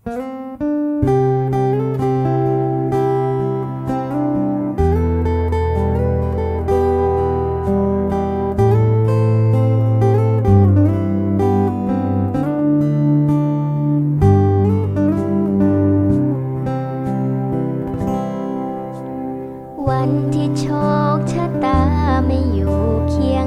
วันที่โชคชะตาไม่อยู่เคียง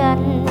กัน